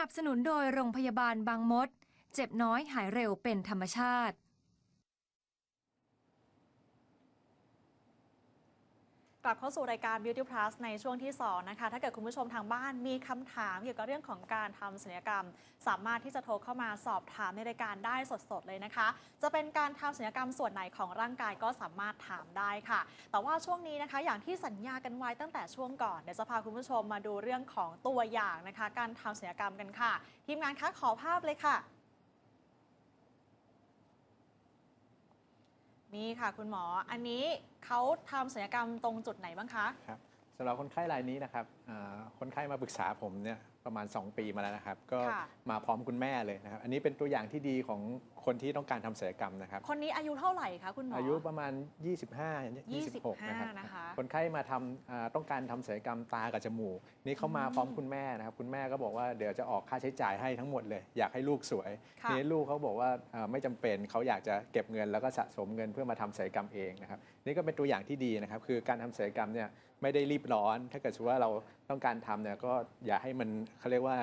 นับสนุนโดยโรงพยาบาลบางมด เจ็บน้อยหายเร็วเป็นธรรมชาติ ลับเข้าสู่รายการ Beauty Plus ในช่วงที่ 2 นะคะ ถ้าเกิดคุณผู้ชมทางบ้านมีคำถามเกี่ยวกับเรื่องของการทำศัลยกรรม สามารถที่จะโทรเข้ามาสอบถามในรายการได้สดๆเลยนะคะ จะเป็นการทำศัลยกรรมส่วนไหนของร่างกายก็สามารถถามได้ค่ะ แต่ว่าช่วงนี้นะคะ อย่างที่สัญญากันไว้ตั้งแต่ช่วงก่อน เดี๋ยวจะพาคุณผู้ชมมาดูเรื่องของตัวอย่างนะคะ การทำศัลยกรรมกันค่ะ ทีมงานคะขอภาพเลยค่ะ นี่ค่ะคุณหมอ อันนี้เขาทำศัลยกรรมตรงจุดไหนบ้างคะ ครับสำหรับคนไข้รายนี้นะครับอ่าคนไข้มาปรึกษาผมเนี่ย ประมาณ 2 ปีมาแล้วนะครับ ก็ค่ะมาพร้อมคุณแม่เลยนะครับ อันนี้เป็นตัวอย่างที่ดีของคนที่ต้องการทำศัลยกรรมนะครับ คนนี้อายุเท่าไหร่คะคุณหมออาอา ยุประมาณ 25 26 นะครับนะคะ คนไข้มาทำอ่าต้องการทำศัลยกรรมตากับจมูก นี่เขามาพร้อมคุณแม่นะครับ คุณแม่ก็บอกว่าเดี๋ยวจะออกค่าใช้จ่ายให้ทั้งหมดเลย อยากให้ลูกสวย ค่ะทีนี้ลูกเขาบอกว่าอ่าไม่จำเป็นเขาอยากจะเก็บเงินแล้วก็สะสมเงินเพื่อมาทำศัลยกรรมเองนะครับ นี่ก็เป็นตัวอย่างที่ดีนะครับ คือการทำศัลยกรรมเนี่ย ไม่ได้รีบร้อน ถ้าเกิดสมมุติว่าเราต้องการทำเนี่ยก็อย่าให้มันเขาเรียกว่า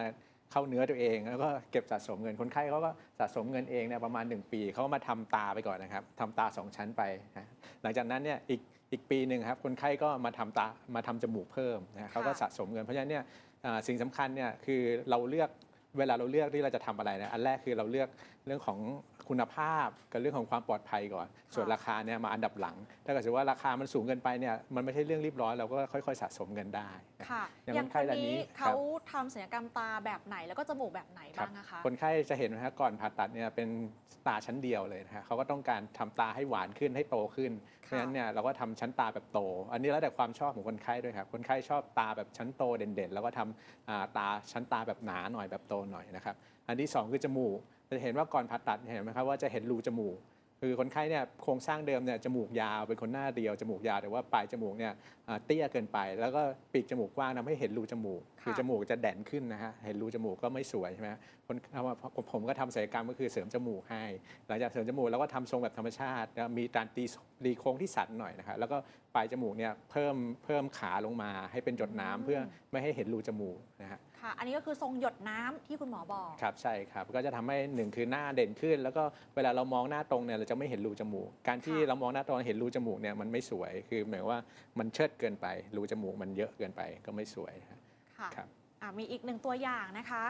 เข้าเนื้อตัวเอง แล้วก็เก็บสะสมเงินคนไข้เขาก็สะสมเงินเองเนี่ยประมาณ 1 ปีเขาก็มาทำตาไปก่อนนะครับทำตา 2 ชั้นไปนะหลังจากนั้นเนี่ยอีกอีกปีหนึ่งครับคนไข้ก็มาทำตามาทำจมูกเพิ่มนะเขาก็สะสมเงินเพราะฉะนั้นเนี่ยอ่าสิ่งสำคัญเนี่ยคือเราเลือกเวลาเราเลือกที่เราจะทำอะไรนะอันแรกคือเราเลือกเรื่องของ คุณภาพกับเรื่องของความปลอดภัยก่อน ส่วนราคาเนี่ยมาอันดับหลัง ถ้าเกิดสมมุติว่าราคามันสูงเกินไปเนี่ยมันไม่ใช่เรื่องรีบร้อนเราก็ค่อยๆ สะสมเงินได้นะค่ะอย่างอย่างคนคไข้นรายนี้นี้ครับเขาทำศัลยกรรมตาแบบไหนแล้วก็จมูกแบบไหนครับบ้างนะคะคนไข้จะเห็นนะฮะก่อนผ่าตัดเนี่ยเป็นตาชั้นเดียวเลยนะฮะเขาก็ต้องการทำตาให้หวานขึ้นให้โตขึ้นเพราะฉะนั้นเนี่ยเราก็ทำชั้นตาแบบโต อันนี้แล้วแต่ความชอบของคนไข้ด้วยครับคนไข้ชอบตาแบบชั้นโตเด่นๆ แล้วก็ทำอ่าตาชั้นตาแบบหนาหน่อยแบบโตหน่อยนะครับอันที่สองคือจมูก จะเห็นว่าก่อนผ่าตัดเห็นไหมครับว่าจะเห็นรูจมูก คือคนไข้เนี่ยโครงสร้างเดิมเนี่ยจมูกยาวเป็นคนหน้าเดียวจมูกยาวแต่ว่าปลายจมูกเนี่ยอ่าเตี้ยเกินไป แล้วก็ปีกจมูกกว้างทำให้เห็นรูจมูก คือค่ะจมูกจะแดนขึ้นนะฮะเห็นรูจมูกก็ไม่สวยใช่ไหมคนเอามาผมผมก็ทำศัลยกรรมก็คือเสริมจมูกให้ หลังจากเสริมจมูกแล้วก็ทำทรงแบบธรรมชาติแล้วมีการตีรีโค้งที่สันหน่อยนะครับแล้วก็ปลายจมูกเนี่ยเพิ่มเพิ่มขาลงมาให้เป็นหยดน้ำเพื่อไม่ให้เห็นรูจมูกนะฮะ ค่ะ อันนี้ก็คือทรงหยดน้ำที่คุณหมอบอก ครับใช่ครับก็จะทำให้หนึ่งคือหน้าเด่นขึ้น แล้วก็เวลาเรามองหน้าตรงเนี่ยเราจะไม่เห็นรูจมูก การที่ค่ะ เรามองหน้าตรงเห็นรูจมูกเนี่ยมันไม่สวยคือหมายว่ามันเชิดเกินไป รูจมูกมันเยอะเกินไปก็ไม่สวยฮะค่ะครับ อะมีอีกหนึ่งตัวอย่างนะคะ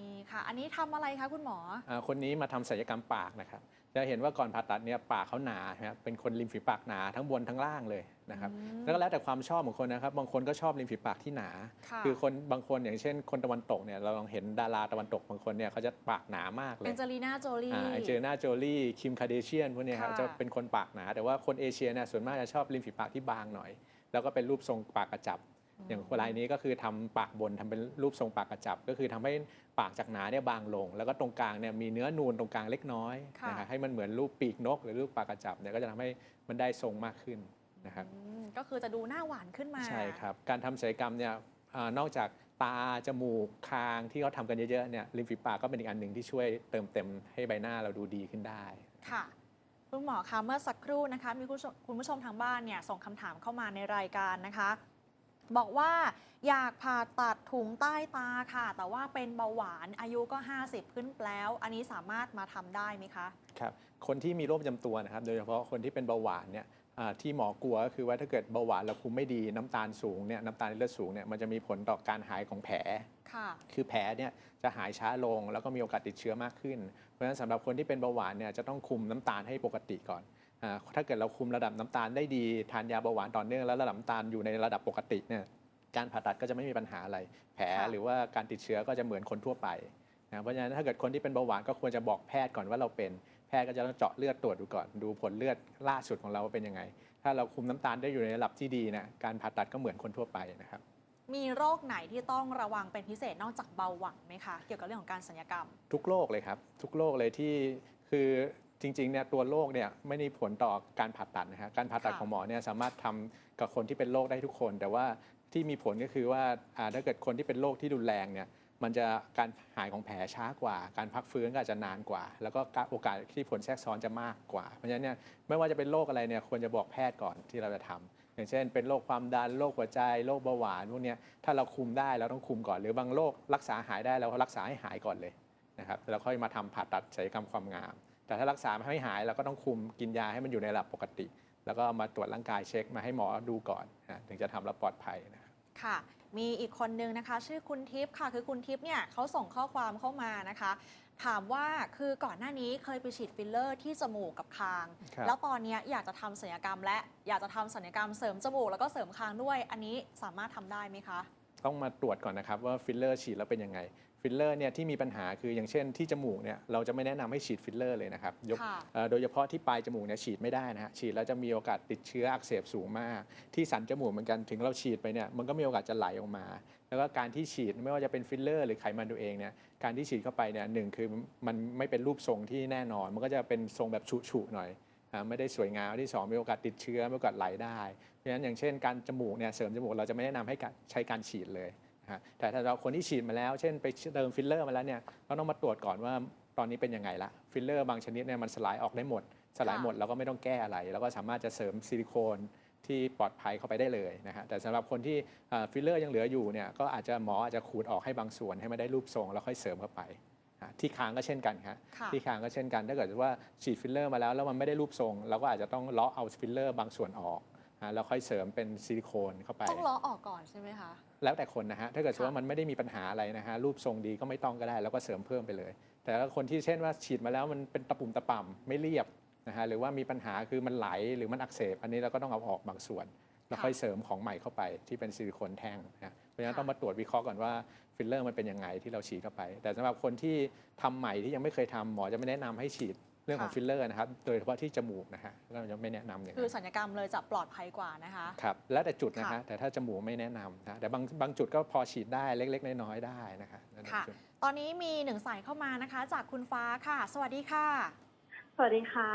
นี่ค่ะ อันนี้ทำอะไรคะคุณหมอ อ่าคนนี้มาทำศัลยกรรมปากนะครับจะเห็นว่าก่อนผ่าตัดเนี่ยปากเขาหนานะครับเป็นคนริมฝีปากหนาทั้งบนทั้งล่างเลย นะครับอืมแล้วก็แล้วแต่ความชอบของคนนะครับ บางคนก็ชอบริมฝีปากที่หนาค่ะคือคนบางคนอย่างเช่น คนตะวันตกเนี่ยเราลองเห็นดาราตะวันตกบางคนเนี่ยเขาจะปากหนามากเลเอยนเจลีน่าโจลีอ่าเจอหน้าโจลี่คิมคาเดเชียนพวกเนี้ยครับค่ะจะเป็นคนปากหนา แต่ว่าคนเอเชียเนี่ยส่วนมากจะชอบริมฝีปากที่บางหน่อย แล้วก็เป็นรูปทรงปากกระจับอย่างคนรายนี้ก็คือทำปากบนทำเป็นรูปทรงปากกระจับ ก็คือทำให้ปากจากหนาเนี่ยบางลง แล้วก็ตรงกลางเนี่ยมีเนื้อนูนตรงกลางเล็กน้อยค่ะนะครับให้มันเหมือนรูปปีกนก หรือรูปปากกระจับเนี่ยก็จะทำให้มันได้ทรงมากขึ้น นะครับอืมก็คือจะดูหน้าหวานขึ้นมา ใช่ครับ การทำศัลยกรรมเนี่ยอานอกจากตา จมูก คางที่เขาทำกันเยอะๆเนี่ยริมฝีปากก็เป็นอีกอันหนึ่งที่ช่วยเติมเต็มให้ใบหน้าเราดูดีขึ้นได้ ค่ะ คุณหมอคะเมื่อสักครู่นะคะ มีคุณผู้ชมคุณผู้ชมทางบ้านเนี่ยส่งคำถามเข้ามาในรายการนะคะ บอกว่าอยากผ่าตัดถุงใต้ตาค่ะ แต่ว่าเป็นเบาหวานอายุก็ 50 ขึ้นแล้ว อันนี้สามารถมาทำได้ไหมคะ ครับ คนที่มีโรคประจำตัวนะครับ โดยเฉพาะคนที่เป็นเบาหวานเนี่ยอ่า ที่หมอกลัวก็คือว่าถ้าเกิดเบาหวานเราคุมไม่ดีน้ำตาลสูงเนี่ยน้ำตาลในเลือดสูงเนี่ยมันจะมีผลต่อการหายของแผลค่ะคือแผลเนี่ยจะหายช้าลงแล้วก็มีโอกาสติดเชื้อมากขึ้น เพราะฉะนั้นสำหรับคนที่เป็นเบาหวานเนี่ยจะต้องคุมน้ำตาลให้ปกติก่อนอาถ้าเกิดเราคุมระดับน้ำตาลได้ดีทานยาเบาหวานต่อเนื่องแล้วระดับน้ำตาลอยู่ในระดับปกติเนี่ยการผ่าตัดก็จะไม่มีปัญหาอะไร แผลค่ะหรือว่าการติดเชื้อก็จะเหมือนคนทั่วไปนะเพราะฉะนั้นถ้าเกิดคนที่เป็นเบาหวานก็ควรจะบอกแพทย์ก่อนว่าเราเป็น แพทย์ก็จะต้องเจาะเลือดตรวจดูก่อน ดูผลเลือดล่าสุดของเราว่าเป็นยังไง ถ้าเราคุมน้ำตาลได้อยู่ในระดับที่ดีนะการผ่าตัดก็เหมือนคนทั่วไปนะครับ มีโรคไหนที่ต้องระวังเป็นพิเศษนอกจากเบาหวานไหมคะ เกี่ยวกับเรื่องของการสัญญกรรม ทุกโรคเลยครับ ทุกโรคเลยที่คือจริงๆเนี่ยตัวโรคเนี่ยไม่มีผลต่อการผ่าตัดนะฮะการผ่าตัดค่ะของหมอเนี่ยสามารถทำกับคนที่เป็นโรคได้ทุกคน แต่ว่าที่มีผลก็คือว่าอ่าถ้าเกิดคนที่เป็นโรคที่รุนแรงเนี่ย มันจะการหายของแผลช้ากว่า การพักฟื้นก็อาจจะนานกว่า แล้วก็โอกาสที่ผลแทรกซ้อนจะมากกว่า เพราะฉะนั้นเนี่ยไม่ว่าจะเป็นโรคอะไรเนี่ยควรจะบอกแพทย์ก่อนที่เราจะทำอย่างเช่น เป็นโรคความดันโรคหัวใจโรคเบาหวานพวกนี้ถ้าเราคุมได้เราต้องคุมก่อน หรือบางโรครักษาหายได้เราก็รักษาให้หายก่อนเลยนะครับแล้วค่อยมาทำผ่าตัดศัลยกรรมความงาม แต่ถ้ารักษาไม่หายเราก็ต้องคุมกินยาให้มันอยู่ในระดับปกติ แล้วก็มาตรวจร่างกายเช็คมาให้หมอดูก่อนนะถึงจะทำแล้วปลอดภัยนะ ครับค่ะ มีอีกคนนึงนะคะ ชื่อคุณทิพย์ค่ะ คือคุณทิพย์เนี่ยเขาส่งข้อความเข้ามานะคะ ถามว่าคือก่อนหน้านี้เคยไปฉีดฟิลเลอร์ที่จมูกกับคาง ครับ แล้วตอนเนี้ยอยากจะทำศัลยกรรม และอยากจะทำศัลยกรรมเสริมจมูกแล้วก็เสริมคางด้วย อันนี้สามารถทำได้ไหมคะ ต้องมาตรวจก่อนนะครับว่าฟิลเลอร์ฉีดแล้วเป็นยังไง ฟิลเลอร์เนี่ยที่มีปัญหาคืออย่างเช่นที่จมูกเนี่ยเราจะไม่แนะนำให้ฉีดฟิลเลอร์เลยนะครับยกค่ะเอ่อโดยเฉพาะที่ปลายจมูกเนี่ยฉีดไม่ได้นะฮะฉีดแล้วจะมีโอกาสติดเชื้ออักเสบสูงมาก ที่สันจมูกเหมือนกันถึงเราฉีดไปเนี่ยมันก็มีโอกาสจะไหลออกมา แล้วก็การที่ฉีดไม่ว่าจะเป็นฟิลเลอร์หรือไขมันตัวเองเนี่ยการที่ฉีดเข้าไปเนี่ยหนึ่งคือมันไม่เป็นรูปทรงที่แน่นอน มันก็จะเป็นทรงแบบฉุๆหน่อยอ่าไม่ได้สวยงามที่สองมีโอกาสติดเชื้อมีโอกาสไหลได้เพราะฉะนั้นอย่างเช่นการจมูกเนี่ยเสริมจมูกเราจะไม่แนะนำให้การใช้การฉีดเลยนะ ฮะแต่ถ้าเราคนที่ฉีดมาแล้ว เช่นไปเติมฟิลเลอร์มาแล้วเนี่ยเราต้องมาตรวจก่อนว่าตอนนี้เป็นยังไงละฟิลเลอร์บางชนิดเนี่ยมันสลายออกได้หมด สลายหมดเราก็ไม่ต้องแก้อะไร แล้วก็สามารถจะเสริมซิลิโคนที่ปลอดภัยเข้าไปได้เลยนะฮะแต่สำหรับคนที่ฟิลเลอร์ยังเหลืออยู่เนี่ยก็อาจจะหมออาจจะขูดออกให้บางส่วนให้มันได้รูปทรงแล้วค่อยเสริมเข้าไปอะที่คางก็เช่นกันครับค่ะที่คางก็เช่นกัน ถ้าเกิดว่าฉีดฟิลเลอร์มาแล้วแล้วมันไม่ได้รูปทรงเราก็อาจจะต้องเลาะเอาฟิลเลอร์บางส่วนออกอะแล้วค่อยเสริมเป็นซิลิโคนเข้าไป ต้องล้อออกก่อนใช่ไหมคะ แล้วแต่คนนะฮะถ้าเกิดค่ะว่ามันไม่ได้มีปัญหาอะไรนะฮะรูปทรงดีก็ไม่ต้องก็ได้ แล้วก็เสริมเพิ่มไปเลย แต่ถ้าคนที่เช่นว่าฉีดมาแล้วมันเป็นตะปุ่มตะป่ำไม่เรียบนะฮะหรือว่ามีปัญหาคือมันไหลหรือมันอักเสบ อันนี้เราก็ต้องเอาออกบางส่วน แล้วค่อยเสริมของใหม่เข้าไปที่เป็นซิลิโคนแท่งนะฮะเพราะฉะนั้นต้องมาตรวจวิเคราะห์ก่อนว่าฟิลเลอร์มันเป็นยังไงที่เราฉีดเข้าไป แต่สำหรับคนที่ทำใหม่ที่ยังไม่เคยทำหมอจะไม่แนะนำให้ฉีด เรื่องของค่ะฟิลเลอร์นะครับ โดยเฉพาะที่จมูกนะฮะเราจะไม่แนะนำอย่างคือนั้นศัลยกรรมเลยจะปลอดภัยกว่านะคะครับแล้วแต่จุดนะค่ะฮะแต่ถ้าจมูกไม่แนะนำนะแต่บางบางจุดก็พอฉีดได้เล็ก ๆ น้อยๆได้นะคะแล้วแต่ค่ะจุดตอนนี้มีหนึ่งสายเข้ามานะคะ จากคุณฟ้าค่ะ สวัสดีค่ะ สวัสดีค่ะ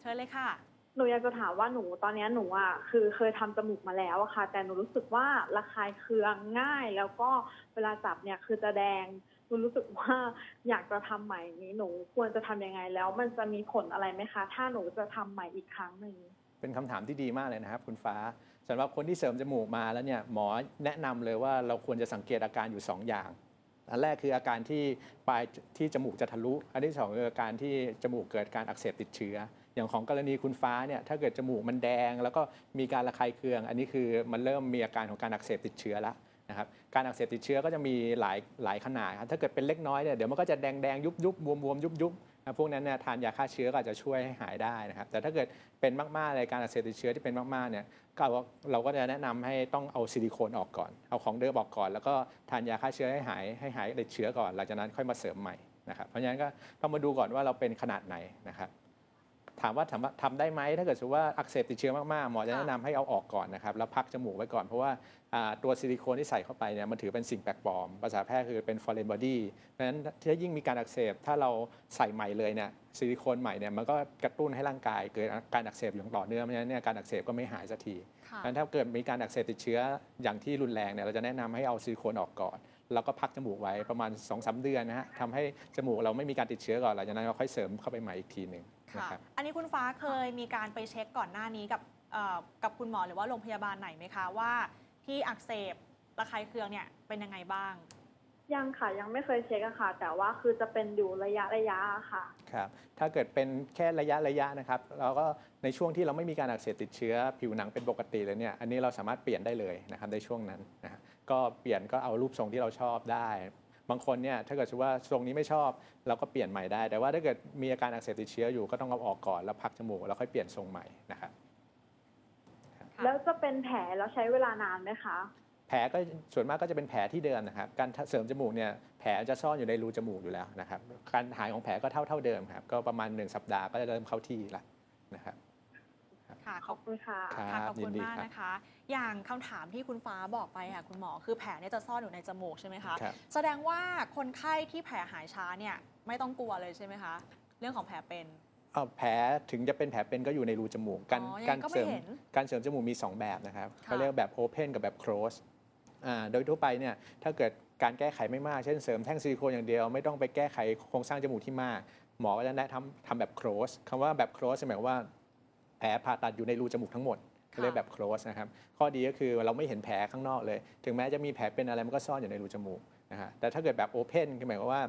เชิญเลยค่ะหนูอยากจะถามว่าหนูตอนเนี้ยหนูอะคือเคยทำจมูกมาแล้วอะค่ะ แต่หนูรู้สึกว่าระคายเคืองง่ายแล้วก็เวลาจับเนี่ยคือจะแดง หนูรู้สึกว่าอยากจะทำใหม่นี้หนูควรจะทำยังไงแล้ว มันจะมีผลอะไรไหมคะ ถ้าหนูจะทำใหม่อีกครั้งหนึ่งเป็นคำถามที่ดีมากเลยนะครับ คุณฟ้าสำหรับคนที่เสริมจมูกมาแล้วเนี่ยหมอแนะนำเลยว่าเราควรจะสังเกตอาการอยู่ 2 อย่าง อันแรกคืออาการที่ปลายที่จมูกจะทะลุ อันที่สองคืออาการที่จมูกเกิดการอักเสบติดเชื้อ อย่างของกรณีคุณฟ้าเนี่ยถ้าเกิดจมูกมันแดง แล้วก็มีการระคายเคือง อันนี้คือมันเริ่มมีอาการของการอักเสบติดเชื้อแล้ว นะครับการอักเสบติดเชื้อก็จะมีหลายหลายขนาดครับถ้าเกิดเป็นเล็กน้อยเนี่ยเดี๋ยวมันก็จะแดงแดงยุบยุบบวมบวมยุบยุบนะพวกนั้นเนี่ยทานยาฆ่าเชื้อก็อาจจะช่วยให้หายได้นะครับแต่ถ้าเกิดเป็นมากๆเลยการอักเสบติดเชื้อที่เป็นมากๆเนี่ยก็เราเราก็จะแนะนำให้ต้องเอาซิลิโคนออกก่อน เอาของเดิมออกก่อน แล้วก็ทานยาฆ่าเชื้อให้หายให้หายติดเชื้อก่อน หลังจากนั้นค่อยมาเสริมใหม่นะครับเพราะฉะนั้นก็ต้องมาดูก่อนว่าเราเป็นขนาดไหนนะครับ ถามว่าทำทำได้ไหมถ้าเกิดสมมติว่าอักเสบติดเชื้อมากๆหมอจะค่ะแนะนำให้เอาออกก่อนนะครับแล้วพักจมูกไว้ก่อนเพราะว่าอ่าตัวซิลิโคนที่ใส่เข้าไปเนี่ยมันถือเป็นสิ่งแปลกปลอม ภาษาแพทย์คือเป็น foreign body เพราะฉะนั้นถ้ายิ่งมีการอักเสบถ้าเราใส่ใหม่เลยเนี่ยซิลิโคนใหม่เนี่ยมันก็กระตุ้นให้ร่างกายเกิดการอักเสบอย่างต่อเนื่องเพราะฉะนั้นเนี่ยการอักเสบก็ไม่หายสักทีค่ะงั้นถ้าเกิดมีการอักเสบติดเชื้ออย่างที่รุนแรงเนี่ยเราจะแนะนำให้เอาซิลิโคนออกก่อนแล้วก็พักจมูกไว้ประมาณ2อสเดือนนะฮะทำให้จมูกเราไม่มีการติดเชื้อก่อนหลังจากนั้นเราค่อยเสริมเข้าไปใหม่อีกทีหนึ่ง ค่ะ นะครับ อันนี้คุณฟ้าเคยมีการไปเช็คก่อนหน้านี้กับเอ่อกับคุณหมอหรือว่าโรงพยาบาลไหนไหมคะว่า ที่อักเสบระคายเคืองเนี่ยเป็นยังไงบ้าง ยังค่ะยังไม่เคยเช็คอะค่ะ แต่ว่าคือจะเป็นอยู่ระยะระยะอะค่ะ ครับถ้าเกิดเป็นแค่ระยะระยะนะครับเราก็ในช่วงที่เราไม่มีการอักเสบติดเชื้อผิวหนังเป็นปกติเลยเนี่ยอันนี้เราสามารถเปลี่ยนได้เลยนะครับในช่วงนั้นนะฮะก็เปลี่ยนก็เอารูปทรงที่เราชอบได้ บางคนเนี่ยถ้าเกิดว่าทรงนี้ไม่ชอบเราก็เปลี่ยนใหม่ได้ แต่ว่าถ้าเกิดมีอาการอักเสบติดเชื้ออยู่ก็ต้องเอาออกก่อนแล้วพักจมูกแล้วค่อยเปลี่ยนทรงใหม่นะครับค่ะแล้วจะเป็นแผลแล้วใช้เวลานานไหมคะแผลก็ส่วนมากก็จะเป็นแผลที่เดิมนะครับการเสริมจมูกเนี่ยแผลจะซ่อนอยู่ในรูจมูกอยู่แล้วนะครับการหายของแผลก็เท่าเท่าเดิมครับก็ประมาณ 1 สัปดาห์ก็จะเริ่มเข้าที่ละนะครับ ค่ะขอบคุณค่ะครับค่ะขอบคุณยินดีมากครับนะคะ อย่างคำถามที่คุณฟ้าบอกไปค่ะคุณหมอ คือแผลเนี่ยจะซ่อนอยู่ในจมูกใช่ไหมคะครับแสดงว่าคนไข้ที่แผลหายช้าเนี่ยไม่ต้องกลัวเลยใช่ไหมคะ เรื่องของแผลเป็นเอาแผลถึงจะเป็นแผลเป็นก็อยู่ในรูจมูก การอ๋อยังไงการก็ไม่เสริมเห็นการเสริมจมูกมี 2 แบบนะครับค่ะเขาเรียกแบบ Open กับแบบ Close อ่าโดยทั่วไปเนี่ยถ้าเกิดการแก้ไขไม่มากเช่นเสริมแท่งซิลิโคนอย่างเดียว ไม่ต้องไปแก้ไขโครงสร้างจมูกที่มาก หมอก็จะแนะนำทำแบบ Close คำว่าแบบ Close หมายความว่า แผลผ่าตัดอยู่ในรูจมูกทั้งหมดเรียกแบบ close นะครับข้อดีก็คือเราไม่เห็นแผลข้างนอกเลย ถึงแม้จะมีแผลเป็นอะไรมันก็ซ่อนอยู่ในรูจมูกนะฮะแต่ถ้าเกิดแบบ open คือหมายความว่า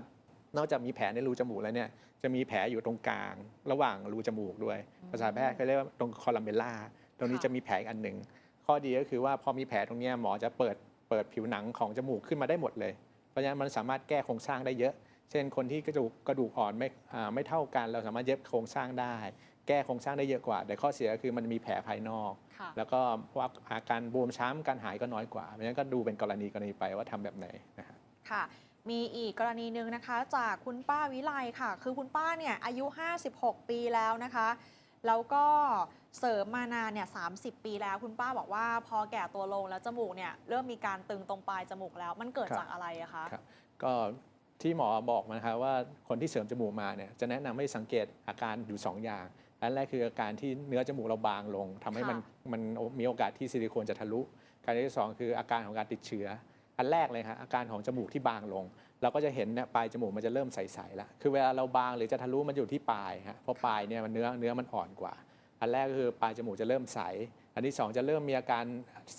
นอกจากมีแผลในรูจมูกแล้วเนี่ยจะมีแผลอยู่ตรงกลาง ระหว่างรูจมูกด้วย ภาษาแพทย์เขาเรียกว่าตรงคอลัมเบลล่าตรงนี้ค่ะจะมีแผลอีกอันหนึ่งข้อดีก็คือว่าพอมีแผลตรงเนี้ยหมอจะเปิดเปิดผิวหนังของจมูกขึ้นมาได้หมดเลย เพราะฉะนั้นมันสามารถแก้โครงสร้างได้เยอะ เช่นคนที่กระดูกกระดูกอ่อนไม่อ่าไม่เท่ากัน เราสามารถเย็บโครงสร้างได้ แก้โครงสร้างได้เยอะกว่า แต่ข้อเสียก็คือมันมีแผลภายนอกค่ะแล้วก็ว่าอาการบวมช้ำการหายก็น้อยกว่าเพราะฉะนั้นก็ดูเป็นกรณีกรณีไปว่าทำแบบไหนนะครับค่ะมีอีกกรณีหนึ่งนะคะ จากคุณป้าวิไลค่ะ คือคุณป้าเนี่ยอายุ 56 ปีแล้วนะคะแล้วก็เสริมมานานเนี่ย30ปีแล้ว คุณป้าบอกว่าพอแก่ตัวลงแล้วจมูกเนี่ยเริ่มมีการตึงตรงปลายจมูกแล้วมันเกิดครับจากอะไรอะคะครับก็ที่หมอบอกนะครับว่าคนที่เสริมจมูกมาเนี่ยจะแนะนำให้สังเกตอาการอยู่ 2 อย่าง อันแรกคืออาการที่เนื้อจมูกเราบางลงทำให้มันค่ะมันมีโอกาสที่ซิลิโคนจะทะลุการที่สองคืออาการของการติดเชื้อ อันแรกเลยครับอาการของจมูกที่บางลง เราก็จะเห็นเนี่ยปลายจมูกมันจะเริ่มใสๆแล้วคือเวลาเราบางหรือจะทะลุมันอยู่ที่ปลายฮะเพราะปลายเนี่ยมันเนื้อเนื้อมันอ่อนกว่า อันแรกก็คือปลายจมูกจะเริ่มใส อันที่สองจะเริ่มมีอาการ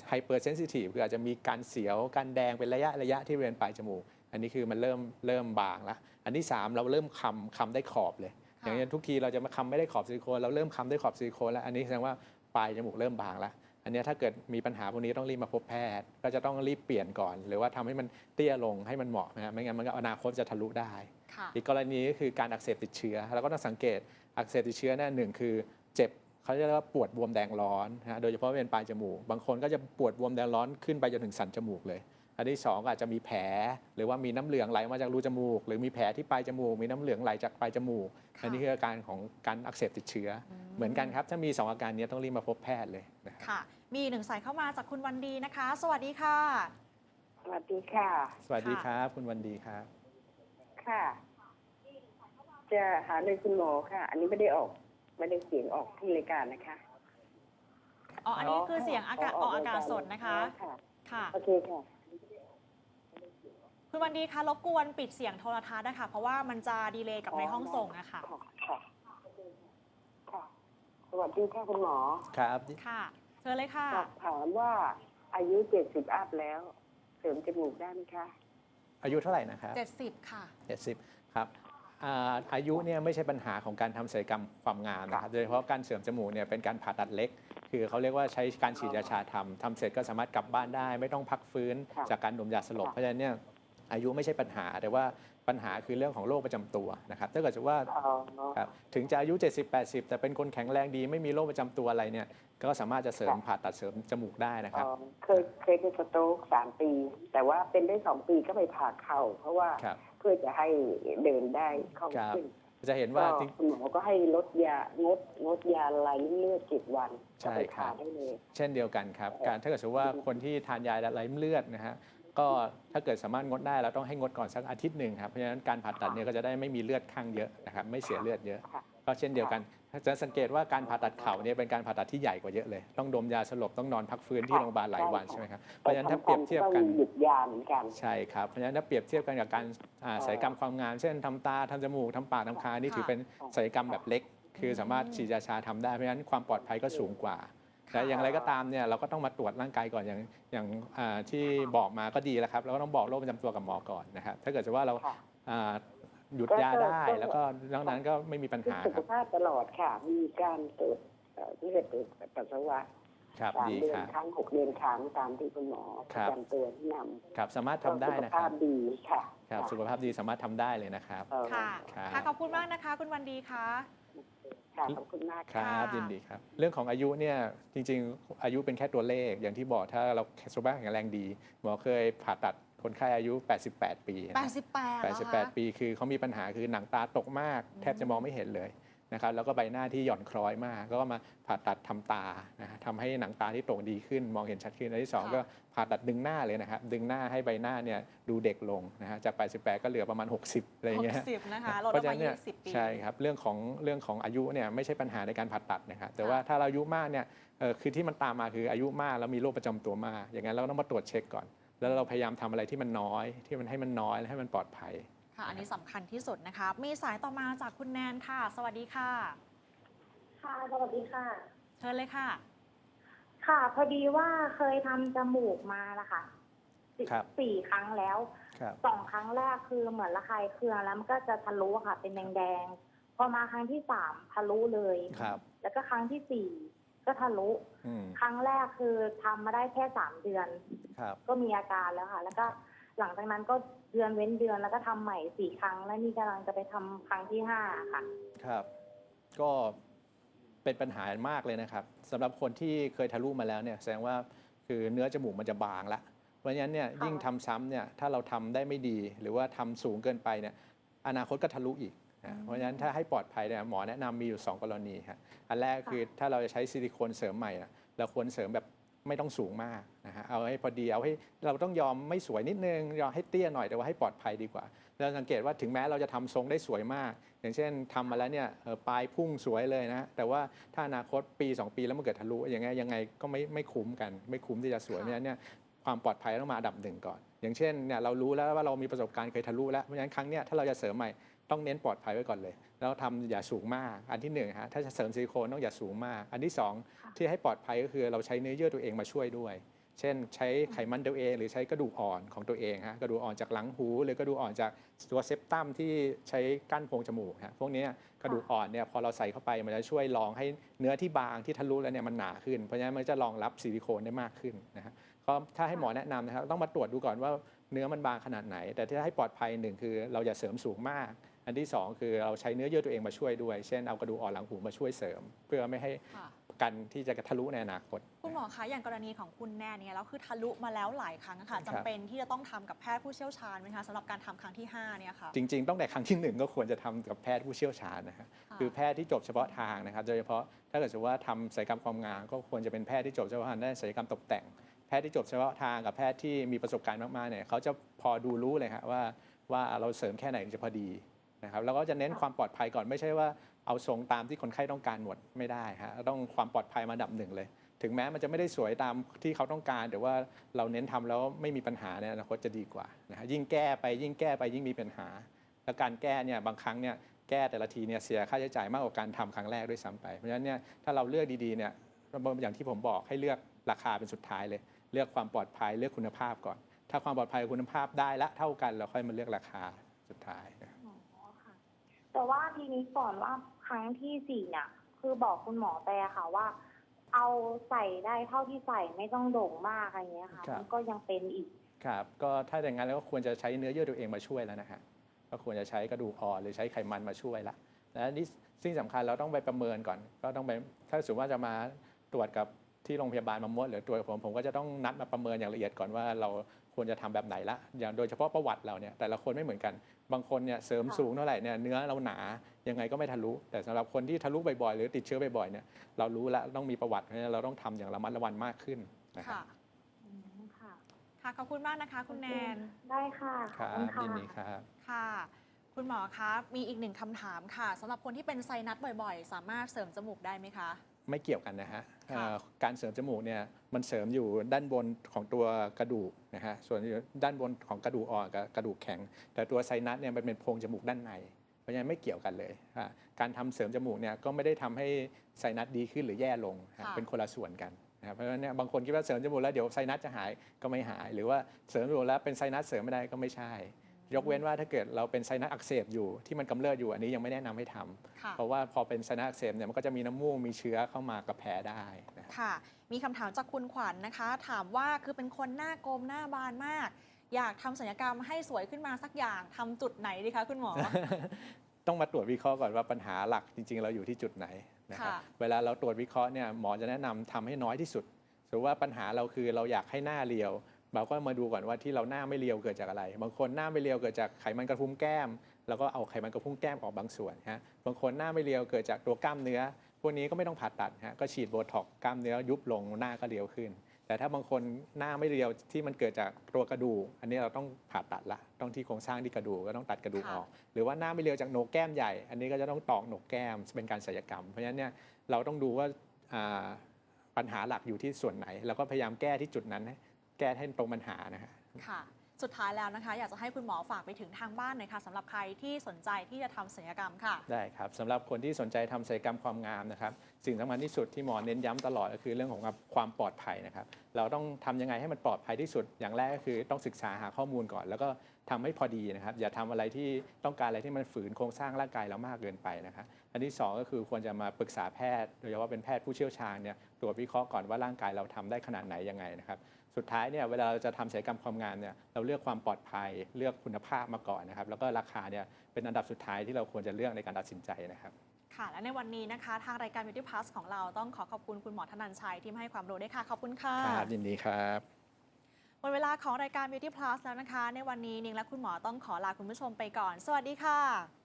ไฮเปอร์เซนซิทีฟคืออาจจะมีการเสียวการแดงเป็นระยะระยะที่บริเวณปลายจมูกอันนี้คือมันเริ่มเริ่มบางแล้วอันที่สามเราเริ่มคำคำได้ขอบเลยค่ะ อย่างเช่นทุกทีเราจะมาคำไม่ได้ขอบซิลิโคนเราเริ่มคำได้ขอบซิลิโคนแล้วอันนี้แสดงว่าปลายจมูกเริ่มบางแล้วอันเนี้ยถ้าเกิดมีปัญหาพวกนี้ต้องรีบมาพบแพทย์ ก็จะต้องรีบเปลี่ยนก่อน หรือว่าทำให้มันเตี้ยลงให้มันเหมาะนะฮะไม่งั้นมันก็อนาคตจะทะลุได้ค่ะอีกกรณีก็คือการอักเสบติดเชื้อเราก็ต้องสังเกตอักเสบติดเชื้อเนี่ยหนึ่งคือเจ็บเขาจะเรียกว่าปวดบวมแดงร้อนนะฮะโดยเฉพาะเป็นปลายจมูก บางคนก็จะปวดบวมแดงร้อนขึ้นไปจนถึงสันจมูกเลย อันที่สองก็อาจจะมีแผล หรือว่ามีน้ำเหลืองไหลมาจากรูจมูก หรือมีแผลที่ปลายจมูก มีน้ำเหลืองไหลจากปลายจมูกค่ะอันนี้คืออาการของการอักเสบติดเชื้ออเหมือนกันครับ ถ้ามีสองอาการนี้ต้องรีบมาพบแพทย์เลยนะครับค่ะ มีอีกหนึ่งสายเข้ามาจากคุณวันดีนะคะ สวัสดีค่ะ สวัสดีค่ะ สวัสดีครับ คุณวันดีครับ ค่ะ จะหาเลยคุณหมอค่ะ อันนี้ไม่ได้ออกไม่ได้เสียงออกที่รายการนะคะอ๋ออันนี้คือเสียงอากาศออกอากาศสดนะคะอ๋อค่ะค่ะ โอเคค่ะ คุณวันดีคะรบกวนปิดเสียงโทรทัศน์นะคะ เพราะว่ามันจะดีเลย์กับในห้องส่งนะคะ ค่ะค่ะค่ะ สวัสดีค่ะคุณหมอ ครับ ค่ะ เชิญเลยค่ะ สอบถามว่าอายุเจ็ดสิบอัพแล้ว เสริมจมูกได้ไหมคะ อายุเท่าไหร่นะครับ70 ค่ะ 70ครับอ่าอายุเนี่ยไม่ใช่ปัญหาของการทำศัลยกรรมความงามนะครับโดยเฉพาะการเสริมจมูกเนี่ยเป็นการผ่าตัดเล็ก คือเขาเรียกว่าใช้การฉีดยาชาทำทำเสร็จก็สามารถกลับบ้านได้ ไม่ต้องพักฟื้นค่ะจากการดมยาสลบค่ะเพราะฉะนั้นเนี่ย อายุไม่ใช่ปัญหา แต่ว่าปัญหาคือเรื่องของโรคประจำตัวนะครับถ้าเกิดว่าอ๋อครับถึงจะอายุ 70-80 แต่เป็นคนแข็งแรงดีไม่มีโรคประจำตัวอะไรเนี่ย ก็สามารถจะเสริมผ่าตัดเสริมจมูกได้นะครับอ๋อเคยเคยเป็นสโตรกสามปี แต่ว่าเป็นได้สองปีก็ไปผ่าเข่าเพราะว่าครับเพื่อจะให้เดินได้คล่องครับขึ้นจะเห็นก็ว่าจริงคุณหมอก็ให้ลดยางดงดยาไหลเลือดเจ็ดวันใช่ก็ไปครัทาบได้เลยเช่นเดียวกันครับ การถ้าเกิดสมมติว่าคนที่ทานยาละลายเลือดนะฮะ ก็ถ้าเกิดสามารถงดได้เราต้องให้งดก่อนสักอาทิตย์หนึ่งครับเพราะฉะนั้นการผ่าตัดเนี่ยก็จะได้ไม่มีเลือดข้างเยอะนะครับไม่เสียเลือดเยอะค่ะก็เช่นเดียวกันจะสังเกตว่าการผ่าตัดเข่าเนี่ยเป็นการผ่าตัดที่ใหญ่กว่าเยอะเลย ต้องดมยาสลบต้องนอนพักฟื้นที่โรงพยาบาลหลายวันใช่ไหมครับเพราะฉะนั้นถ้าเปรียบเทียบกันต้องหยุดยาเหมือนกันใช่ครับเพราะฉะนั้นถ้าเปรียบเทียบกันกับการอ่าศัลยกรรมความงาม เช่นทำตาทำจมูกทำปากทำคางนี่ค่ะถือเป็นศัลยกรรมแบบเล็ก คือสามารถฉีดยาชาทำได้เพราะฉะนั้นความปลอดภัยก็สูงกว่า แต่อย่างไรก็ตามเนี่ยเราก็ต้องมาตรวจร่างกายก่อนอย่างอย่างอ่าที่บอกมาก็ดีแล้วครับเราก็ต้องบอกโรคประจำตัวกับหมอก่อนนะครับ ถ้าเกิดว่าเราค่ะอ่าหยุดยาได้แล้วก็นอกนั้นก็ไม่มีปัญคือหาสุคขรับภาพตลอดค่ะ มีการตรวจเอ่อเลือดตรวจปัสสาวะครับสามดีเดือคนรับครั้งหกเดือนครั้งตามที่คุณหมอคปรัระบจำตัวที่นำครับสามารถทำได้สุขนะคภารัพบดีค่ะครับสุขภาพดีสามารถทำได้เลยนะครับเออค่ะครับค่ะขอบคุณมากนะคะ คุณวันดีค่ะ ค่ะขอบคุณมากคค่ะ รับค่ะยินดีครับ เรื่องของอายุเนี่ยจริงๆ อายุเป็นแค่ตัวเลข อย่างที่บอกถ้าเราสุขภาพแข็งแรงดี หมอเคยผ่าตัดคนไข้อายุ 88 ปีนะ88แล้วคะ 88 ปีคือเขามีปัญหาคือหนังตาตกมาก แทบจะมองไม่เห็นเลย นะครับแล้วก็ใบหน้าที่หย่อนคล้อยมาก ก็มาผ่าตัดทำตานะฮะทำให้หนังตาที่ตกดีขึ้น มองเห็นชัดขึ้นอันที่สองค่ะก็ผ่าตัดดึงหน้าเลยนะครับดึงหน้าให้ใบหน้าเนี่ยดูเด็กลงนะฮะจาก 88 ก็เหลือประมาณ 60อะไรอย่างเงี้ย60นะคะลดเพลราะงฉะมานั้นเนี่ย20ปีใช่ครับเรื่องของเรื่องของอายุเนี่ยไม่ใช่ปัญหาในการผ่าตัดนะครับแต่ค่ะว่าถ้าเราอายุมากเนี่ยเอ่อคือที่มันตามมาคืออายุมากแล้วมีโรคประจำตัวมาก อย่างนั้นเราต้องมาตรวจเช็คก่อน แล้วเราพยายามทำอะไรที่มันน้อย ที่มันให้มันน้อยและให้มันปลอดภัย ค่ะ อันนี้สำคัญที่สุดนะคะ มีสายต่อมาจากคุณแนนค่ะ สวัสดีค่ะ ค่ะ สวัสดีค่ะ เชิญเลยค่ะ ค่ะ พอดีว่าเคยทำจมูกมาละค่ะสี่ครับ สี่ครั้งแล้ว ครับ สองครั้งแรกคือเหมือนระคายเคืองแล้วมันก็จะทะลุอะค่ะ เป็นแดงๆ พอมาครั้งที่สามทะลุเลย ครับ แล้วก็ครั้งที่สี่ก็ทะลุ อืม ครั้งแรกคือทำมาได้แค่สามเดือน ครับ ก็มีอาการแล้วค่ะ แล้วก็หลังจากนั้นก็ เดือนเว้นเดือนแล้วก็ทำใหม่สี่ครั้ง แล้วนี่กำลังจะไปทำครั้งที่ห้าค่ะ ครับ ก็เป็นปัญหามากเลยนะครับสำหรับคนที่เคยทะลุมาแล้วเนี่ยแสดงว่าคือเนื้อจมูกมันจะบางละเพราะฉะนั้นเนี่ยค่ะยิ่งทำซ้ำเนี่ยถ้าเราทำได้ไม่ดี หรือว่าทำสูงเกินไปเนี่ยอนาคตก็ทะลุอีกนะเพราะฉะนั้นถ้าให้ปลอดภัยเนี่ยหมอแนะนำมีอยู่ 2 กรณีฮะอันแรกคือถ้าเราจะใช้ซิลิโคนเสริมใหม่นะเราควรเสริมแบบ ไม่ต้องสูงมากนะฮะเอาให้พอดีเอาให้เราต้องยอมไม่สวยนิดนึงยอมให้เตี้ยหน่อยแต่ว่าให้ปลอดภัยดีกว่าเราสังเกตว่าถึงแม้เราจะทำทรงได้สวยมาก อย่างเช่นทำมาแล้วเนี่ยเอ่อปลายพุ่งสวยเลยนะแต่ว่าถ้าอนาคตปี 2 ปีแล้วมันเกิดทะลุอย่างเงี้ยยังไงก็ไม่ไม่คุ้มกัน ไม่คุ้มที่จะสวยเพราะฉะนั้นเนี่ยความปลอดภัยต้องมาอันดับหนึ่งก่อน อย่างเช่นเนี่ยเรารู้แล้วว่าเรามีประสบการณ์เคยทะลุแล้วเพราะฉะนั้นครั้งเนี้ยถ้าเราจะเสริมใหม่ ต้องเน้นปลอดภัยไว้ก่อนเลย แล้วทำอย่าสูงมาก อันที่หนึ่งฮะถ้าจะเสริมซิลิโคนต้องอย่าสูงมาก อันที่สองที่ให้ปลอดภัยก็คือเราใช้เนื้อเยื่อตัวเองมาช่วยด้วย เช่น ใช้ไขมันตัวเอง หรือใช้กระดูกอ่อนของตัวเองฮะกระดูกอ่อนจากหลังหู หรือกระดูกอ่อนจากตัวเซปตัมที่ใช้กั้นโพรงจมูกฮะพวกเนี้ยกระดูกอ่อนเนี่ยพอเราใส่เข้าไปมันจะช่วยรองให้เนื้อที่บางที่ทะลุแล้วเนี่ยมันหนาขึ้นเพราะฉะนั้นมันจะรองรับซิลิโคนได้มากขึ้นนะฮะก็ถ้าให้หมอแนะนำนะครับต้องมาตรวจดูก่อนว่าเนื้อมันบางขนาดไหน แต่ที่ให้ปลอดภัยหนึ่งคือเราอย่าเสริมสูงมาก อันที่สองคือเราใช้เนื้อเยื่อตัวเองมาช่วยด้วย เช่นเอากระดูกอ่อนหลังหูมาช่วยเสริม เพื่อไม่ให้ค่ะ กันที่จะทะลุในอนาคต คุณหมอคะอย่างกรณีของคุณแนนเนี่ยแล้วคือทะลุมาแล้วหลายครั้งอะค่ะครับ จำเป็นที่จะต้องทำกับแพทย์ผู้เชี่ยวชาญไหมคะสำหรับการทำครั้งที่ห้าเนี่ยค่ะจริง ๆ ต้องแต่ครั้งที่หนึ่งก็ควรจะทำกับแพทย์ผู้เชี่ยวชาญนะฮะค่ะคือแพทย์ที่จบเฉพาะทางนะครับ โดยเฉพาะถ้าเกิดสมมติว่าทำศัลยกรรมความงามก็ควรจะเป็นแพทย์ที่จบเฉพาะทางด้านศัลยกรรมตกแต่ง แพทย์ที่จบเฉพาะทางกับแพทย์ที่มีประสบการณ์มากๆเนี่ยเขาจะพอดูรู้เลยฮะว่าว่าเราเสริมแค่ไหนถึงจะพอดี นะครับแล้วก็จะเน้นความปลอดภัยก่อนไม่ใช่ว่าเอาทรงตามที่คนไข้ต้องการหมดไม่ได้ฮะต้องความปลอดภัยมาดับหนึ่งเลย ถึงแม้มันจะไม่ได้สวยตามที่เขาต้องการ แต่ว่าเราเน้นทำแล้วไม่มีปัญหาในอนาคตจะดีกว่านะฮะยิ่งแก้ไปยิ่งแก้ไปยิ่งมีปัญหา แล้วการแก้เนี่ยบางครั้งเนี่ยแก้แต่ละทีเนี่ยเสียค่าใช้จ่ายมากกว่าการทำครั้งแรกด้วยซ้ำไปเพราะฉะนั้นเนี่ยถ้าเราเลือกดีๆเนี่ยอย่างที่ผมบอกให้เลือกราคาเป็นสุดท้ายเลย เลือกความปลอดภัยเลือกคุณภาพก่อน ถ้าความปลอดภัยคุณภาพได้ละเท่ากันเราค่อยมาเลือกราคาสุดท้ายนะครับ อ๋อค่ะ แต่ว่าทีนี้ก่อนว่าครั้งที่สี่เนี่ย คือบอกคุณหมอไปอะค่ะว่า เอาใส่ได้เท่าที่ใส่ไม่ต้องโด่งมากอะไรเงี้ยค่ะมันก็ยังเป็นอีก ครับก็ถ้าอย่างนั้นแล้วก็ควรจะใช้เนื้อเยื่อตัวเองมาช่วยแล้วนะฮะก็ควรจะใช้กระดูกอ่อนหรือใช้ไขมันมาช่วยละและนี่สิ่งสำคัญเราต้องไปประเมินก่อน ก็ต้องไปถ้าสมมติว่าจะมาตรวจกับ ที่โรงพยาบาลมามดหรือตรวจกับผมผมก็จะต้องนัดมาประเมินอย่างละเอียดก่อนว่าเราควรจะทำแบบไหนละอย่างโดยเฉพาะประวัติเราเนี่ยแต่ละคนไม่เหมือนกัน บางคนเนี่ยเสริมค่ะสูงเท่าไหร่เนี่ยเนื้อเราหนายังไงก็ไม่ทะลุ แต่สำหรับคนที่ทะลุบ่อยๆหรือติดเชื้อบ่อยๆเนี่ยเรารู้แล้วต้องมีประวัติเพราะฉะนั้นเราต้องทำอย่างระมัดระวังมากขึ้นนะครับค่ะอืมค่ะค่ะขอบคุณมากนะคะ คุณแนนได้ค่ะคขอบรับคุณค่ะยินดีครับค่ะ คุณหมอคะมีอีกหนึ่งคำถามค่ะสำหรับคนที่เป็นไซนัสบ่อยๆ สามารถเสริมจมูกได้ไหมคะ ไม่เกี่ยวกันนะฮะค่ะเอ่อ การเสริมจมูกเนี่ยมันเสริมอยู่ด้านบนของตัวกระดูกนะฮะส่วนด้านบนของกระดูกอ่อนกับกระดูกแข็ง แต่ตัวไซนัสเนี่ยมันเป็นโพรงจมูกด้านในเพราะฉะนั้นไม่เกี่ยวกันเลยอะการทำเสริมจมูกเนี่ยก็ไม่ได้ทำให้ไซนัสดีขึ้นหรือแย่ลงฮะค่ะเป็นคนละส่วนกันนะครับเพราะฉะนั้นเนี่ยบางคนคิดว่าเสริมจมูกแล้วเดี๋ยวไซนัสจะหายก็ไม่หาย หรือว่าเสริมจมูกแล้วเป็นไซนัสเสริมไม่ได้ก็ไม่ใช่ ยกเว้นว่าถ้าเกิดเราเป็นไซนัสอักเสบอยู่ที่มันกำเริบอยู่อันนี้ยังไม่แนะนำให้ทำค่ะเพราะว่าพอเป็นไซนัสอักเสบเนี่ยมันก็จะมีน้ำมูกมีเชื้อเข้ามากับแผลได้นะครับค่ะ มีคำถามจากคุณขวัญนะคะ ถามว่าคือเป็นคนหน้ากลมหน้าบานมาก อยากทำศัลยกรรมให้สวยขึ้นมาสักอย่างทำจุดไหนดีคะคุณหมอ ต้องมาตรวจวิเคราะห์ก่อนว่าปัญหาหลักจริง ๆ เราอยู่ที่จุดไหนนะครับค่ะเวลาเราตรวจวิเคราะห์เนี่ยหมอจะแนะนำทำให้น้อยที่สุดสมมติว่าปัญหาเราคือเราอยากให้หน้าเรียว เราก็มาดูก่อนว่าที่เราหน้าไม่เรียวเกิดจากอะไร บางคนหน้าไม่เรียวเกิดจากไขมันกระพุ้งแก้ม แล้วก็เอาไขมันกระพุ้งแก้มออกบางส่วนฮะ บางคนหน้าไม่เรียวเกิดจากตัวกล้ามเนื้อ พวกนี้ก็ไม่ต้องผ่าตัดฮะ ก็ฉีดโบท็อกซ์กล้ามเนื้อยุบลงหน้าก็เรียวขึ้น แต่ถ้าบางคนหน้าไม่เรียวที่มันเกิดจากตัวกระดูก อันนี้เราต้องผ่าตัดละ ต้องที่โครงสร้างที่กระดูกก็ต้องตัดกระดูกออก หรือว่าหน้าไม่เรียวจากโหนกแก้มใหญ่ อันนี้ก็จะต้องตอกโหนกแก้ม เป็นการศัลยกรรม เพราะฉะนั้นเนี่ยเราต้องดูว่าอ่าปัญหาหลักอยู่ที่ส่วนไหน แล้วก็พยายามแก้ที่จุดนั้นให้ แก้ให้ตรงปัญหานะฮะค่ะ สุดท้ายแล้วนะคะ อยากจะให้คุณหมอฝากไปถึงทางบ้านหน่อยค่ะสำหรับใครที่สนใจที่จะทำศัลยกรรมค่ะ ได้ครับสำหรับคนที่สนใจทำศัลยกรรมความงามนะครับสิ่งสำคัญที่สุดที่หมอเน้นย้ำตลอดก็คือเรื่องของความปลอดภัยนะครับเราต้องทำยังไงให้มันปลอดภัยที่สุด อย่างแรกก็คือต้องศึกษาหาข้อมูลก่อน แล้วก็ทำให้พอดีนะครับอย่าทำอะไรที่ต้องการอะไรที่มันฝืนโครงสร้างร่างกายเรามากเกินไปนะครับอันที่สองก็คือควรจะมาปรึกษาแพทย์โดยเฉพาะเป็นแพทย์ผู้เชี่ยวชาญเนี่ยตรวจวิเคราะห์ก่อนว่าร่างกายเราทำได้ขนาดไหนยังไงนะครับ สุดท้ายเนี่ยเวลาเราจะทำศัลยกรรมความงามเนี่ยเราเลือกความปลอดภัยเลือกคุณภาพมาก่อนนะครับแล้วก็ราคาเนี่ยเป็นอันดับสุดท้ายที่เราควรจะเลือกในการตัดสินใจนะครับค่ะและในวันนี้นะคะทางรายการ Beauty Plus ของเราต้องขอขอบคุณคุณหมอธนันชัยที่มาให้ความรู้ด้วยค่ะ ขอบคุณค่ะครับยินดีครับหมดเวลาของรายการ Beauty Plus แล้วนะคะ ในวันนี้นิงและคุณหมอต้องขอลาคุณผู้ชมไปก่อน สวัสดีค่ะ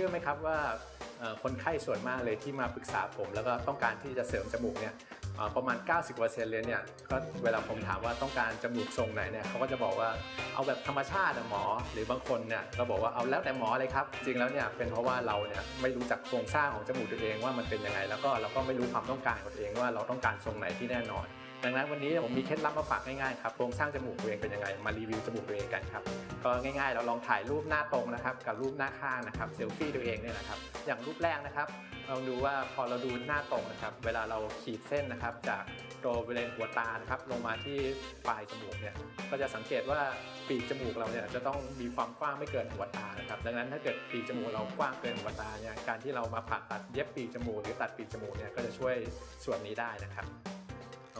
ชื่อไหมครับว่าคนไข้ส่วนมากเลยที่มาปรึกษาผม แล้วก็ต้องการที่จะเสริมจมูกเนี่ยเอ่อประมาณ 90%เลยเนี่ยก็เวลาผมถามว่าต้องการจมูกทรงไหนเนี่ยเขาก็จะบอกว่าเอาแบบธรรมชาติอะหมอ หรือบางคนเนี่ยก็บอกว่าเอาแล้วแต่หมอเลยครับ จริงแล้วเนี่ยเป็นเพราะว่าเราเนี่ยไม่รู้จักโครงสร้างของจมูกตัวเองว่ามันเป็นยังไง แล้วก็เราก็ไม่รู้ความต้องการของตัวเองว่าเราต้องการทรงไหนที่แน่นอน ดังนั้นวันนี้ผมมีเคล็ดลับมาฝากง่ายๆครับโครงสร้างจมูกตัวเองเป็นยังไงมารีวิวจมูกตัวเองกันครับก็ง่ายๆ เราลองถ่ายรูปหน้าตรงนะครับกับรูปหน้าข้างนะครับเซลฟี่ตัวเองเนี่ยนะครับอย่างรูปแรกนะครับลองดูว่าพอเราดูหน้าตรงนะครับ เวลาเราขีดเส้นนะครับ จากตรงบริเวณหัวตานะครับลงมาที่ปลายจมูกเนี่ยก็จะสังเกตว่าปีกจมูกเราเนี่ยจะต้องมีความกว้างไม่เกินหัวตานะครับดังนั้นถ้าเกิดปีกจมูกเรากว้างเกินหัวตาเนี่ยการที่เรามาผ่าตัดเย็บปีกจมูกหรือตัดปีกจมูกเนี่ยก็จะช่วยส่วนนี้ได้นะครับ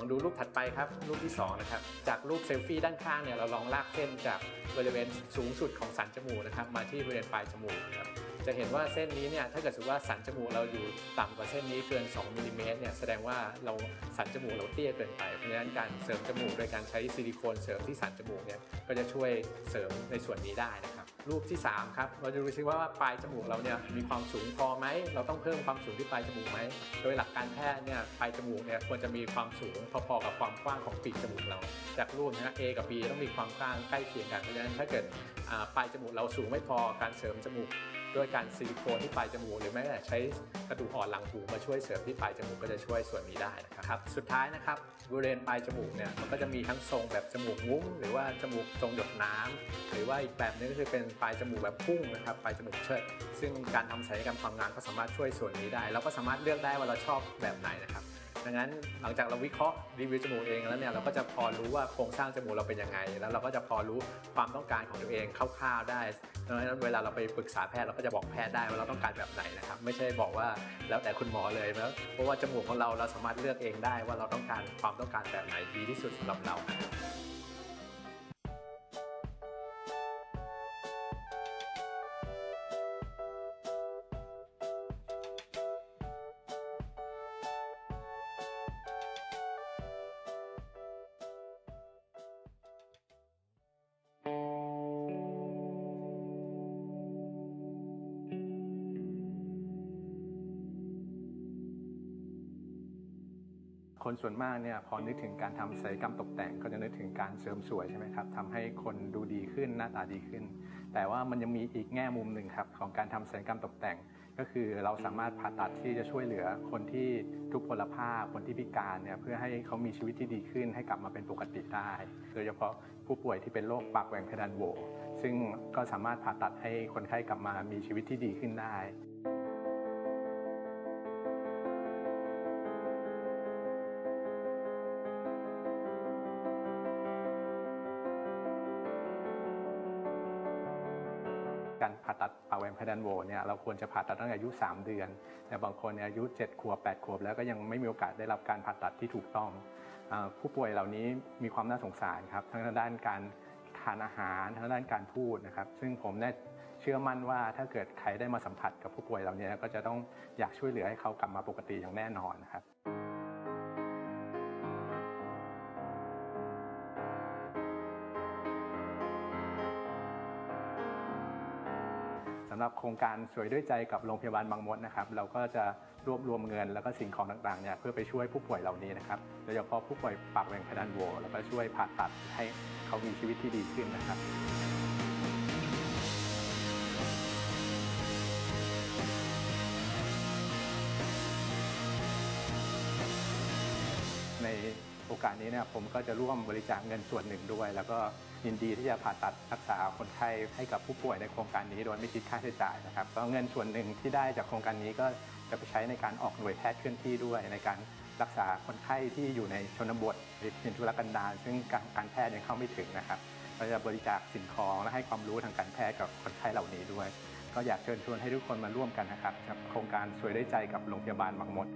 องดูรูปถัดไปครับ รูปที่ 2 นะครับ จากรูปเซลฟี่ด้านข้างเนี่ยเราลองลากเส้นจากบริเวณสูงสุดของสันจมูกนะครับ มาที่บริเวณปลายจมูกครับจะเห็นว่าเส้นนี้เนี่ยถ้าเกิดสมมติว่าสันจมูกเราอยู่ต่ำกว่าเส้นนี้เกิน2มิลลิเมตรเนี่ยแสดงว่าเราสันจมูกเราเตี้ยเกินไป เพราะฉะนั้นการเสริมจมูกโดยการใช้ซิลิโคนเสริมที่สันจมูกเนี่ยก็จะช่วยเสริมในส่วนนี้ได้นะครับ รูปที่ 3 ครับ เราจะดูซิว่าปลายจมูกเราเนี่ยมีความสูงพอไหม เราต้องเพิ่มความสูงที่ปลายจมูกไหม โดยหลักการแพทย์เนี่ยปลายจมูกเนี่ยควรจะมีความสูงพอๆกับความกว้างของปีกจมูกเรา จากรูปนะ A กับ B ต้องมีความกว้างใกล้เคียงกัน เพราะฉะนั้นถ้าเกิดปลายจมูกเราสูงไม่พอการเสริมจมูก ด้วยการซิลิโคนที่ปลายจมูกหรือแม้แต่ใช้กระดูกอ่อนหลังหูมาช่วยเสริมที่ปลายจมูกก็จะช่วยส่วนนี้ได้นะครับสุดท้ายนะครับบริเวณปลายจมูกเนี่ยมันก็จะมีทั้งทรงแบบจมูกงุ้มหรือว่าจมูกทรงหยดน้ำหรือว่าอีกแบบนึงก็คือเป็นปลายจมูกแบบพุ่งนะครับปลายจมูกเชิดซึ่งการทำศัลยกรรมความงามก็สามารถช่วยส่วนนี้ได้ แล้วก็สามารถเลือกได้ว่าเราชอบแบบไหนนะครับ ดังนั้นหลังจากเราวิเคราะห์รีวิวจมูกเองแล้วเนี่ยเราก็จะพอรู้ว่าโครงสร้างจมูกเราเป็นยังไง แล้วเราก็จะพอรู้ความต้องการของตัวเองคร่าวๆได้ดังนั้นเวลาเราไปปรึกษาแพทย์เราก็จะบอกแพทย์ได้ว่าเราต้องการแบบไหนนะครับไม่ใช่บอกว่าแล้วแต่คุณหมอเลยนะเพราะว่าจมูกของเราเราสามารถเลือกเองได้ว่าเราต้องการความต้องการแบบไหนดีที่สุดสำหรับเรา คนส่วนมากเนี่ยพอนึกถึงการทำศัลยกรรมตกแต่งก็จะนึกถึงการเสริมสวยใช่ไหมครับทำให้คนดูดีขึ้นหน้าตาดีขึ้น แต่ว่ามันยังมีอีกแง่มุมหนึ่งครับของการทำศัลยกรรมตกแต่ง ก็คือเราสามารถผ่าตัดที่จะช่วยเหลือคนที่ทุกพลภาพคนที่พิการเนี่ยเพื่อให้เขามีชีวิตที่ดีขึ้น ให้กลับมาเป็นปกติได้ โดยเฉพาะผู้ป่วยที่เป็นโรคปากแหว่งเพดานโหวซึ่งก็สามารถผ่าตัดให้คนไข้กลับมามีชีวิตที่ดีขึ้นได้ การผ่าตัดปากแหว่งเพดานโหวเนี่ยเราควรจะผ่าตัดตั้งแต่อายุ 3 เดือน แต่บางคนเนี่ยอายุ 7 ขวบ 8 ขวบ แล้วก็ยังไม่มีโอกาสได้รับการผ่าตัดที่ถูกต้องอผู้ป่วยเหล่านี้มีความน่าสงสารครับทั้งด้านการทานอาหารทั้งด้านการพูดนะครับ ซึ่งผมเนี่ยเชื่อมั่นว่าถ้าเกิดใครได้มาสัมผัสกับผู้ป่วยเหล่านี้ก็จะต้องอยากช่วยเหลือให้เขากลับมาปกติอย่างแน่นอนนะครับ รับโครงการสวยด้วยใจกับโรงพยาบาลบางมดนะครับ เราก็จะรวบรวมเงินแล้วก็สิ่งของต่างๆเนี่ยเพื่อไปช่วยผู้ป่วยเหล่านี้นะครับโดยเฉพาะผู้ป่วยปากแหว่งเพดานโหวแล้วก็ช่วยผ่าตัดให้เขามีชีวิตที่ดีขึ้นนะครับใน โอกาสนี้เนี่ยผมก็จะร่วมบริจาคเงินส่วนหนึ่งด้วย แล้วก็ยินดีที่จะผ่าตัดรักษาคนไข้ให้กับผู้ป่วยในโครงการนี้ โดยไม่คิดค่าใช้จ่ายนะครับก็เงินส่วนหนึ่งที่ได้จากโครงการนี้ก็จะไปใช้ในการออกหน่วยแพทย์เคลื่อนที่ด้วยในการรักษาคนไข้ที่อยู่ในชนบทหรือถิ่นทุรกันดารซึ่งการแพทย์ยังเข้าไม่ถึงนะครับเราจะบริจาคสิ่งของและให้ความรู้ทางการแพทย์กับคนไข้เหล่านี้ด้วย ก็อยากเชิญชวนให้ทุกคนมาร่วมกันนะครับกับโครงการสวยด้วยใจกับโรงพยาบาลบางมด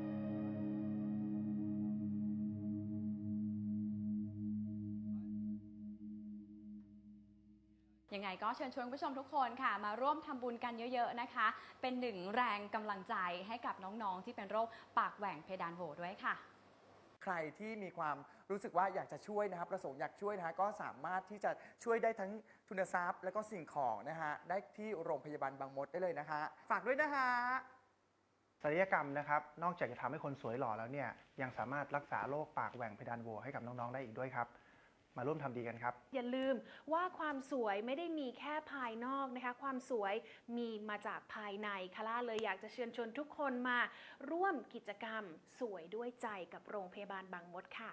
ก็เชิญชวนคุณผู้ชมทุกคนค่ะ มาร่วมทำบุญกันเยอะๆนะคะ เป็นหนึ่งแรงกำลังใจให้กับน้องๆ ที่เป็นโรคปากแหว่งเพดานโหวด้วยค่ะ ใครที่มีความรู้สึกว่าอยากจะช่วยนะครับประสงค์อยากช่วยนะฮะก็สามารถที่จะช่วยได้ทั้งทุนทรัพย์ และก็สิ่งของนะฮะได้ที่โรงพยาบาลบางมดได้เลยนะฮะฝากด้วยนะฮะศัลยกรรมนะครับ นอกจากจะทำให้คนสวยหล่อแล้วเนี่ย ยังสามารถรักษาโรคปากแหว่งเพดานโหวให้กับน้อง ๆ ได้อีกด้วยครับ มาร่วมทำดีกันครับ อย่าลืมว่าความสวยไม่ได้มีแค่ภายนอกนะคะ ความสวยมีมาจากภายในคาร่าเลยอยากจะเชิญชวนทุกคนมาร่วมกิจกรรมสวยด้วยใจกับโรงพยาบาลบางมดค่ะ